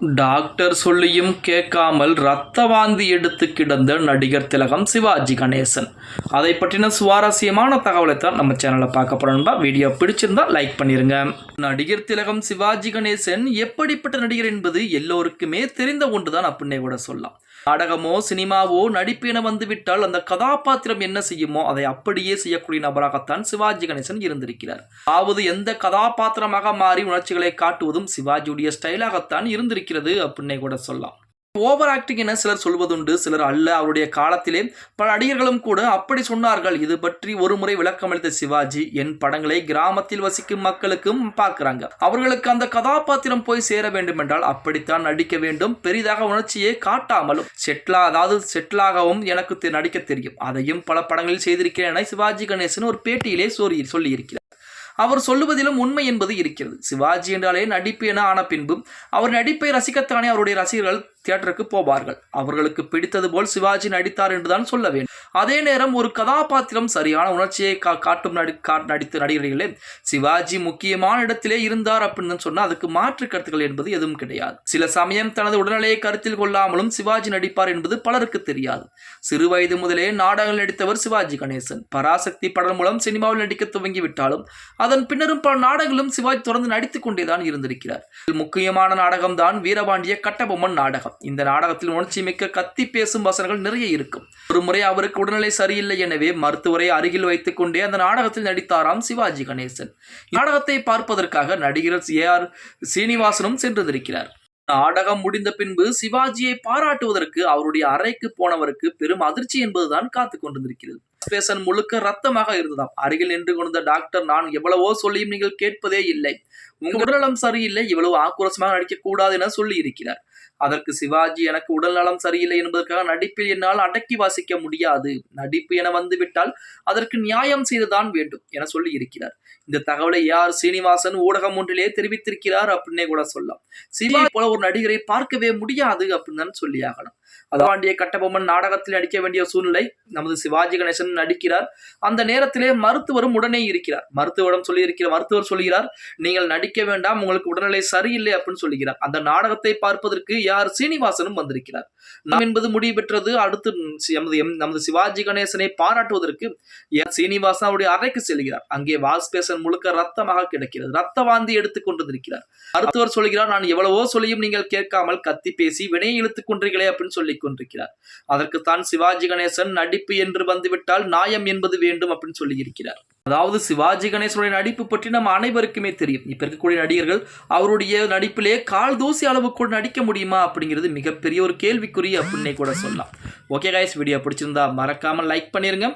Doctor சொல்லியும் கேட்காமல் ரத்த வாந்தி எடுத்து கிடந்த நடிகர் திலகம் சிவாஜி கணேசன். அதை பற்றின சுவாரஸ்யமான தகவலை தான் நம்ம சேனலில் பார்க்க போகிறோம்பா வீடியோ பிடிச்சிருந்தா லைக் பண்ணிடுங்க நடிகர் திலகம் சிவாஜி கணேசன் எப்படிப்பட்ட நடிகர் என்பது எல்லோருக்குமே தெரிந்த ஒன்று தான் அப்படின்னே கூட சொல்லலாம். நாடகமோ சினிமாவோ நடிப்பு என வந்துவிட்டால் அந்த கதாபாத்திரம் என்ன செய்யுமோ அதை அப்படியே செய்யக்கூடிய நபராகத்தான் சிவாஜி கணேசன் இருந்திருக்கிறார். அதாவது எந்த கதாபாத்திரமாக மாறி உணர்ச்சிகளை காட்டுவதும் சிவாஜியுடைய ஸ்டைலாகத்தான் இருக்கிறது அப்படின்னே கூட சொல்லலாம். ஓவர் ஆக்டிங் என சிலர் சொல்வதுண்டு சிலர் அல்ல. அவருடைய காலத்திலே பல நடிகர்களும் கூட அப்படி சொன்னார்கள். இது பற்றி ஒரு முறை விளக்கமளித்த சிவாஜி என் படங்களை கிராமத்தில் வசிக்கும் மக்களுக்கும் பார்க்கறாங்க. அவர்களுக்கு அந்த கதாபாத்திரம் போய் சேர வேண்டும் என்றால் அப்படித்தான் நடிக்க வேண்டும். பெரிதாக உணர்ச்சியை காட்டாமலும் செட்டிலா அதாவது செட்டிலாகவும் எனக்கு நடிக்க தெரியும். அதையும் பல படங்களில் செய்திருக்கிறேன் என சிவாஜி கணேசன் ஒரு பேட்டியிலே சொல்லி சொல்லியிருக்கிறார். அவர் சொல்லுவதிலும் உண்மை என்பது இருக்கிறது. சிவாஜி என்றாலே நடிப்பு என ஆன பின்பும் அவர் நடிப்பை ரசிக்கத்தானே அவருடைய ரசிகர்கள் தியேட்டருக்கு போவார்கள். அவர்களுக்கு பிடித்தது போல் சிவாஜி நடித்தார் என்றுதான் சொல்ல வேண்டும். அதே நேரம் ஒரு கதாபாத்திரம் சரியான உணர்ச்சியை கா காட்டும் நடி நடித்த நடிகர்களே சிவாஜி முக்கியமான இடத்திலே இருந்தார் அப்படின்னு சொன்னால் அதுக்கு மாற்று கருத்துக்கள் என்பது எதுவும் கிடையாது. சில சமயம் தனது உடல்நிலையை கருத்தில் கொள்ளாமலும் சிவாஜி நடிப்பார் என்பது பலருக்கு தெரியாது. சிறு வயது முதலே நாடகங்கள் நடித்தவர் சிவாஜி கணேசன். பராசக்தி படம் மூலம் சினிமாவில் நடிக்க துவங்கி விட்டாலும் அதன் பின்னரும் பல நாடகங்களும் சிவாஜி தொடர்ந்து நடித்துக் கொண்டேதான் இருந்திருக்கிறார். முக்கியமான நாடகம்தான் வீரபாண்டிய கட்டபொம்மன் நாடகம். இந்த நாடகத்தில் உணர்ச்சி மிக்க கத்தி பேசும் வசனங்கள் நிறைய இருக்கும். ஒரு முறை அவருக்கு உடல்நிலை சரியில்லை எனவே மருத்துவரை அருகில் வைத்துக் கொண்டே அந்த நாடகத்தில் நடித்தாராம் சிவாஜி கணேசன். நாடகத்தை பார்ப்பதற்காக நடிகர் ஏ ஆர் சீனிவாசனும் சென்றிருக்கிறார். நாடகம் முடிந்த பின்பு சிவாஜியை பாராட்டுவதற்கு அவருடைய அறைக்கு போனவருக்கு பெரும் அதிர்ச்சி என்பதுதான் காத்து கொண்டிருக்கிறது. பேசன் முழுக்க ரத்தமாக இருந்ததாம். அருகில் நின்று கொண்ட டாக்டர் நான் எவ்வளவோ சொல்லியும் நீங்கள் கேட்பதே இல்லை. உங்க உடல்நலம் சரியில்லை இவ்வளவு ஆக்ரோஷமாக நடிக்க கூடாது என சொல்லி இருக்கிறார் அதற்கு சிவாஜி எனக்கு உடல்நலம் சரியில்லை என்பதற்காக நடிப்பில் என்னால் அடக்கி வாசிக்க முடியாது. நடிப்பு என வந்துவிட்டால் அதற்கு நியாயம் செய்துதான் வேண்டும் என சொல்லி இருக்கிறார். இந்த தகவலை யார் சீனிவாசன் ஊடகம் ஒன்றிலே தெரிவித்திருக்கிறார் அப்படின்னே கூட சொல்லலாம். சிவாஜி போல ஒரு நடிகரை பார்க்கவே முடியாது அப்படின்னு தான் சொல்லி ஆகணும் அதாண்டிய கட்டபொம்மன் நாடகத்தில் நடிக்க வேண்டிய சூழ்நிலை. நமது சிவாஜி கணேசன் நடிக்கிறார். அந்த நேரத்திலே மருத்துவரும் உடனே இருக்கிறார். மருத்துவரிடம் சொல்லியிருக்கிற மருத்துவர் சொல்கிறார் நீங்கள் நடிக்க வேண்டாம் உங்களுக்கு உடல்நிலை சரியில்லை அப்படின்னு சொல்லுகிறார் அந்த நாடகத்தை பார்ப்பதற்கு ஆர் சீனிவாசனும் வந்திருக்கிறார். நாம் என்பது முடிவு பெற்றது அடுத்து நமது எம்- நமது சிவாஜி கணேசனை பாராட்டுவதற்கு என் சீனிவாசன் அவருடைய அறைக்கு செல்கிறார். அங்கே வாஸ்பேசன் முழுக்க ரத்தமாக கிடைக்கிறது. ரத்த வாந்தி எடுத்துக் கொண்டிருக்கிறார். மருத்துவர் சொல்கிறார் நான் எவ்வளவோ சொல்லியும் நீங்கள் கேட்காமல் கத்தி பேசி வினையை இழுத்துக் கொன்றீர்களே அப்படின்னு சொல்லிக் கொண்டிருக்கிறார். அதற்குத்தான் சிவாஜி கணேசன் நடிப்பு என்று வந்துவிட்டால் நாயம் என்பது வேண்டும் அப்படின்னு சொல்லியிருக்கிறார். அதாவது சிவாஜி கணேசனுடைய நடிப்பு பற்றி நம்ம அனைவருக்குமே தெரியும். இப்போ இருக்கக்கூடிய நடிகர்கள் அவருடைய நடிப்பிலே கால் தூசி அளவு கூட நடிக்க முடியுமா அப்படிங்கிறது மிகப்பெரிய ஒரு கேள்விக்குறி அப்படின்னே கூட சொல்லலாம். ஓகே கைஸ் வீடியோ பிடிச்சிருந்தா மறக்காமல் லைக் பண்ணிருங்க.